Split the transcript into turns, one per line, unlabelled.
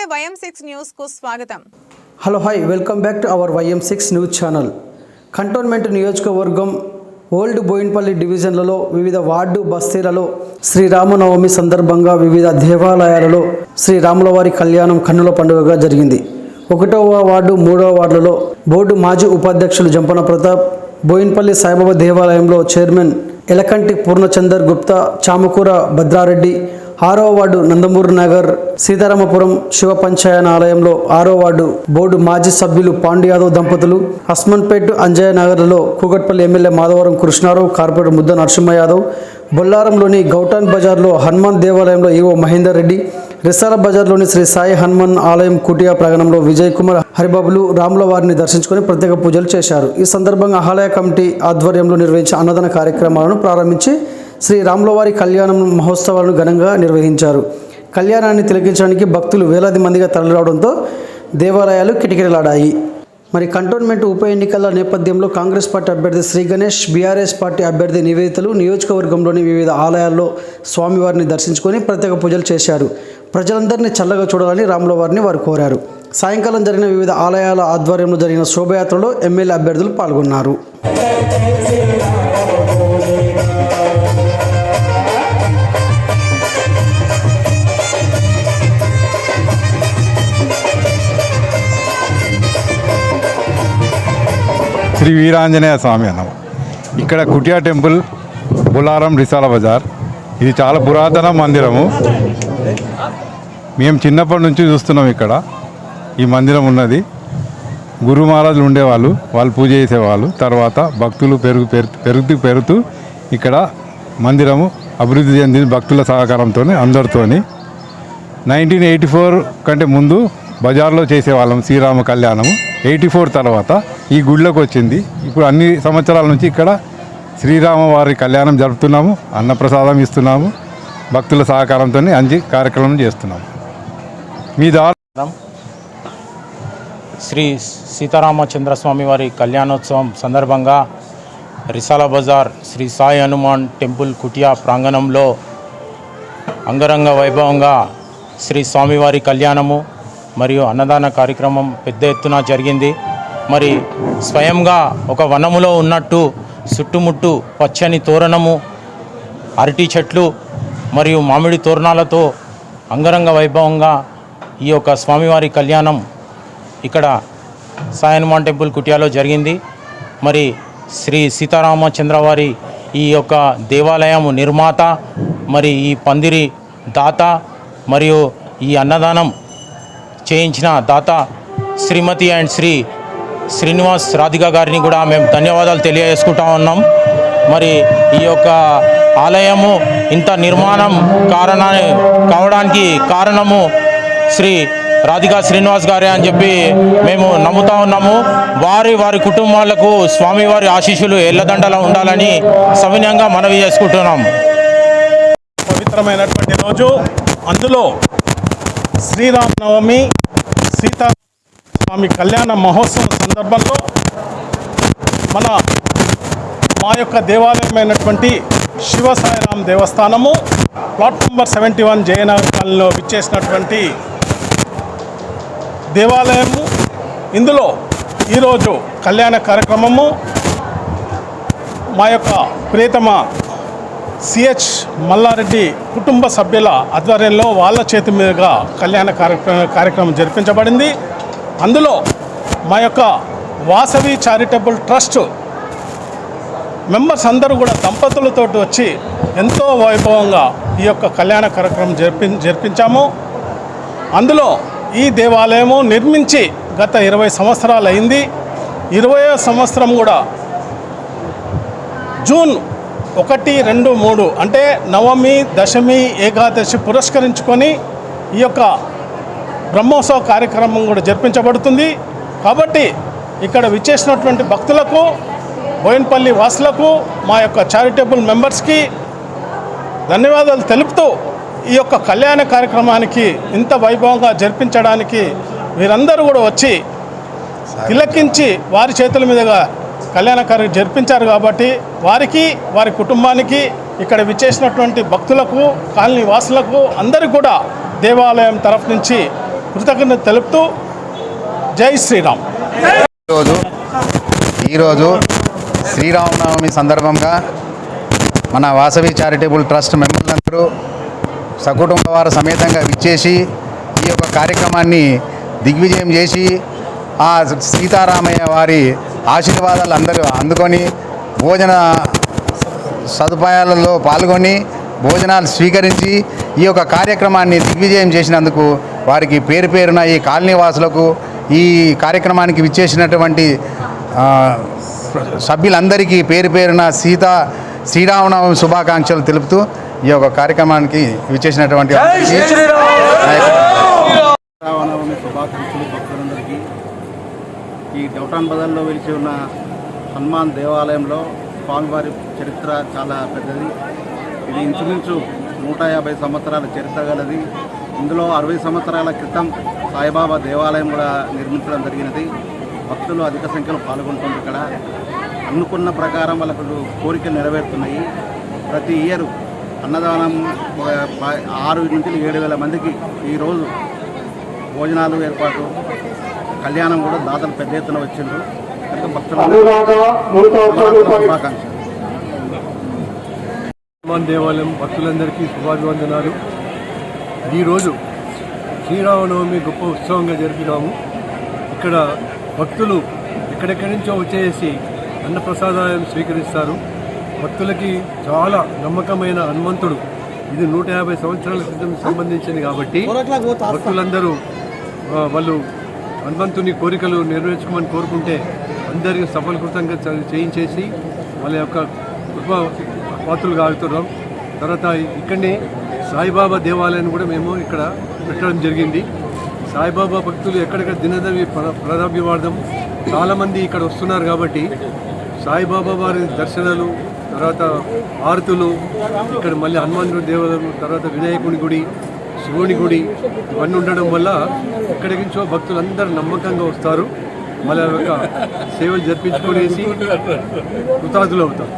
నమస్తే YM six న్యూస్కు స్వాగతం.
Hello hi welcome back to our YM six news channel. Cantonment నియోజకవర్గం old Boinpally డివిజన్లలో వివిధ వార్డు బస్తీలలో శ్రీరామనవమి సందర్భంగా వివిధ దేవాలయాలలో శ్రీరాములవారి కళ్యాణం కన్నుల పండుగగా జరిగింది. ఒకటవ వార్డు మూడవ వార్డులలో బోర్డు మాజీ ఉపాధ్యక్షులు జంపన ప్రతాప్ బోయిన్పల్లి సాయిబాబా దేవాలయంలో చైర్మన్ ఎలకంటి పూర్ణచందర్ గుప్తా చామకూర భద్రారెడ్డి ఆరో వార్డు నందమూరు నగర్ సీతారామపురం శివ పంచాయన ఆలయంలో ఆరో వార్డు బోర్డు మాజీ సభ్యులు పాండు యాదవ్ దంపతులు హస్మన్పేట్ అంజయ్య నగర్లో కూకట్పల్లి ఎమ్మెల్యే మాధవరం కృష్ణారావు కార్పొరేటర్ ముద్ద నరసింహ యాదవ్ బొల్లారంలోని గౌటాన్ బజార్లో హనుమాన్ దేవాలయంలో ఈవో మహేందర్ రెడ్డి రిసాల బజార్లోని శ్రీ సాయి హనుమాన్ ఆలయం కుటియా ప్రాంగణంలో విజయ్ కుమార్ హరిబాబులు రాముల వారిని దర్శించుకొని ప్రత్యేక పూజలు చేశారు. ఈ సందర్భంగా ఆలయ కమిటీ ఆధ్వర్యంలో నిర్వహించిన అన్నదాన కార్యక్రమాలను ప్రారంభించి శ్రీ రాములవారి కళ్యాణం మహోత్సవాలను ఘనంగా నిర్వహించారు. కళ్యాణాన్ని తిలకించడానికి భక్తులు వేలాది మందిగా తరలిరావడంతో దేవాలయాలు కిటకిటలాడాయి. మరి కంటోన్మెంట్ ఉప ఎన్నికల నేపథ్యంలో కాంగ్రెస్ పార్టీ అభ్యర్థి శ్రీ గణేష్ బీఆర్ఎస్ పార్టీ అభ్యర్థి నివేదితలు నియోజకవర్గంలోని వివిధ ఆలయాల్లో స్వామివారిని దర్శించుకొని ప్రత్యేక పూజలు చేశారు. ప్రజలందరినీ చల్లగా చూడాలని రాముల వారిని వారు కోరారు. సాయంకాలం జరిగిన వివిధ ఆలయాల ఆధ్వర్యంలో జరిగిన శోభయాత్రలో ఎమ్మెల్యే అభ్యర్థులు పాల్గొన్నారు.
శ్రీ వీరాంజనేయ స్వామి అన్నం. ఇక్కడ కుటియా టెంపుల్ బులారం రిసాల బజార్. ఇది చాలా పురాతన మందిరము. మేము చిన్నప్పటి నుంచి చూస్తున్నాం ఇక్కడ. ఈ మందిరం ఉన్నది. గురు మహారాజులు ఉండేవాళ్ళు వాళ్ళు పూజ చేసేవాళ్ళు. తర్వాత భక్తులు పెరుగు పెరుగు పెరుగుతూ పెరుగుతూ ఇక్కడ మందిరము అభివృద్ధి చెందింది భక్తుల సహకారంతో అందరితోని. నైన్టీన్ ఎయిటీ ఫోర్ కంటే ముందు బజార్లో చేసేవాళ్ళం శ్రీరామ కళ్యాణము. ఎయిటీ ఫోర్ తర్వాత ఈ గుడిలోకి వచ్చింది. ఇప్పుడు అన్ని సంవత్సరాల నుంచి ఇక్కడ శ్రీరామ వారి కళ్యాణం జరుపుతున్నాము అన్నప్రసాదం ఇస్తున్నాము భక్తుల సహకారంతో అంజి కార్యక్రమం చేస్తున్నాము. మీ ద్వారా
శ్రీ సీతారామచంద్రస్వామి వారి కళ్యాణోత్సవం సందర్భంగా రిసాల బజార్ శ్రీ సాయి హనుమాన్ టెంపుల్ కుటియా ప్రాంగణంలో అంగరంగ వైభవంగా శ్రీ స్వామివారి కళ్యాణము మరియు అన్నదాన కార్యక్రమం పెద్ద ఎత్తున జరిగింది. మరి స్వయంగా ఒక వనములో ఉన్నట్టు చుట్టుముట్టు పచ్చని తోరణము అరటి చెట్లు మరియు మామిడి తోరణాలతో అంగరంగ వైభవంగా ఈ యొక్క స్వామివారి కళ్యాణం ఇక్కడ సాయి హనుమాన్ టెంపుల్ కుటియాలో జరిగింది. మరి శ్రీ సీతారామచంద్ర వారి ఈ యొక్క దేవాలయం నిర్మాత మరి ఈ పందిరి దాత మరియు ఈ అన్నదానం చేయించిన దాత శ్రీమతి అండ్ శ్రీ శ్రీనివాస్ రాధిక గారిని కూడా మేము ధన్యవాదాలు తెలియజేసుకుంటా ఉన్నాం. మరి ఈ యొక్క ఆలయము ఇంత నిర్మాణం కారణ కావడానికి కారణము శ్రీ రాధికా శ్రీనివాస్ గారే అని చెప్పి మేము నమ్ముతా ఉన్నాము. వారి వారి కుటుంబాలకు స్వామివారి ఆశీస్సులు ఎల్లదండలా ఉండాలని సవినయంగా మనవి చేసుకుంటున్నాం.
పవిత్రమైనటువంటి రోజు. అందులో శ్రీరామనవమి సీతా స్వామి కళ్యాణ మహోత్సవం సందర్భంలో మన మా యొక్క దేవాలయమైనటువంటి Shiva Sairam దేవస్థానము plot number seventy one Jayanagar కాలనీలో విచ్చేసినటువంటి దేవాలయము. ఇందులో ఈరోజు కళ్యాణ కార్యక్రమము. మా యొక్క ప్రియతమ సిహెచ్ మల్లారెడ్డి కుటుంబ సభ్యుల ఆధ్వర్యంలో వాళ్ళ చేతి మీదుగా కళ్యాణ కార్యక్రమం కార్యక్రమం జరిపించబడింది. అందులో మా యొక్క వాసవి చారిటబుల్ ట్రస్ట్ మెంబర్స్ అందరూ కూడా దంపతులతో వచ్చి ఎంతో వైభవంగా ఈ యొక్క కళ్యాణ కార్యక్రమం జరిపి జరిపించాము. అందులో ఈ దేవాలయము నిర్మించి గత ఇరవై సంవత్సరాలు అయింది ఇరవయో సంవత్సరం కూడా జూన్ ఒకటి రెండు మూడు అంటే నవమి దశమి ఏకాదశి పురస్కరించుకొని ఈ యొక్క బ్రహ్మోత్సవ కార్యక్రమం కూడా జరిపించబడుతుంది. కాబట్టి ఇక్కడ విచ్చేసినటువంటి భక్తులకు బోయిన్పల్లి వాసులకు మా యొక్క చారిటబుల్ మెంబర్స్కి ధన్యవాదాలు తెలుపుతూ ఈ యొక్క కళ్యాణ కార్యక్రమానికి ఇంత వైభవంగా జరిపించడానికి వీరందరూ కూడా వచ్చి తిలకించి వారి చేతుల మీదుగా కళ్యాణ కార్యం జరిపించారు కాబట్టి వారికి వారి కుటుంబానికి ఇక్కడ విచ్చేసినటువంటి భక్తులకు కాలనీ వాసులకు అందరికీ కూడా దేవాలయం తరఫు నుంచి కృతజ్ఞత తెలుపుతూ జై శ్రీరామ్.
ఈరోజు ఈరోజు శ్రీరామనవమి సందర్భంగా మన వాసవి చారిటబుల్ ట్రస్ట్ మెంబర్లందరూ సకుటుంబ వారు సమేతంగా విచ్చేసి ఈ యొక్క కార్యక్రమాన్ని దిగ్విజయం చేసి ఆ సీతారామయ్య వారి ఆశీర్వాదాలు అందరూ అందుకొని భోజన సదుపాయాలలో పాల్గొని భోజనాలు స్వీకరించి ఈ యొక్క కార్యక్రమాన్ని దిగ్విజయం చేసినందుకు వారికి పేరు పేరున ఈ కాలనీ వాసులకు ఈ కార్యక్రమానికి విచ్చేసినటువంటి సభ్యులందరికీ పేరు పేరున సీత శ్రీరామనవమి శుభాకాంక్షలు తెలుపుతూ ఈ యొక్క కార్యక్రమానికి విచ్చేసినటువంటి అందరికీ నా యొక్క
రామనవమి శుభాకాంక్షలు భక్తులందరికీ ఈ డౌటాన్ బజార్లో వెలిసి ఉన్న హనుమాన్ దేవాలయంలో స్వామివారి చరిత్ర చాలా పెద్దది. ఇది ఇంచుమించు నూట యాభై సంవత్సరాల చరిత్ర గలది. ఇందులో అరవై సంవత్సరాల క్రితం సాయిబాబా దేవాలయం కూడా నిర్మించడం జరిగినది. భక్తులు అధిక సంఖ్యలో పాల్గొంటుంది ఇక్కడ. అనుకున్న ప్రకారం వాళ్ళకు కోరికలు నెరవేరుతున్నాయి. ప్రతి ఇయర్ అన్నదానం ఒక ఆరు నుంచి ఏడు వేల మందికి ఈరోజు భోజనాలు ఏర్పాటు కళ్యాణం కూడా దాతలు పెద్ద ఎత్తున వచ్చిండ్రు. కనుక భక్తులు శుభాకాంక్షలు
హనుమాన్ దేవాలయం భక్తులందరికీ శుభాభివందనాలు. ఈరోజు శ్రీరామనవమి గొప్ప ఉత్సవంగా జరిపినాము. ఇక్కడ భక్తులు ఎక్కడెక్కడి నుంచో వచ్చేసి అన్నప్రసాదాలను స్వీకరిస్తారు. భక్తులకి చాలా నమ్మకమైన హనుమంతుడు. ఇది నూట యాభై సంవత్సరాల క్రితం సంబంధించింది కాబట్టి భక్తులందరూ వాళ్ళు హనుమంతుని కోరికలు నెరవేర్చుకోమని కోరుకుంటే అందరికీ సఫలీకృతంగా చేయించేసి వాళ్ళ యొక్క కృప పాత్రలుగా కాగుతున్నాం తర్వాత ఇక్కడనే సాయిబాబా దేవాలయాన్ని కూడా మేము ఇక్కడ పెట్టడం జరిగింది. సాయిబాబా భక్తులు ఎక్కడెక్కడ దినదవి ప్రదాభ్యవాడడం చాలామంది ఇక్కడ వస్తున్నారు కాబట్టి సాయిబాబా వారి దర్శనాలు తర్వాత ఆరతులు ఇక్కడ మళ్ళీ హనుమంతుడి దేవాలయం తర్వాత వినాయకుని గుడి శివుని గుడి ఇవన్నీ ఉండడం వల్ల ఎక్కడి నుంచో భక్తులందరూ నమ్మకంగా వస్తారు. మళ్ళీ సేవలు జరిపించుకునేసి కృతార్థులు అవుతారు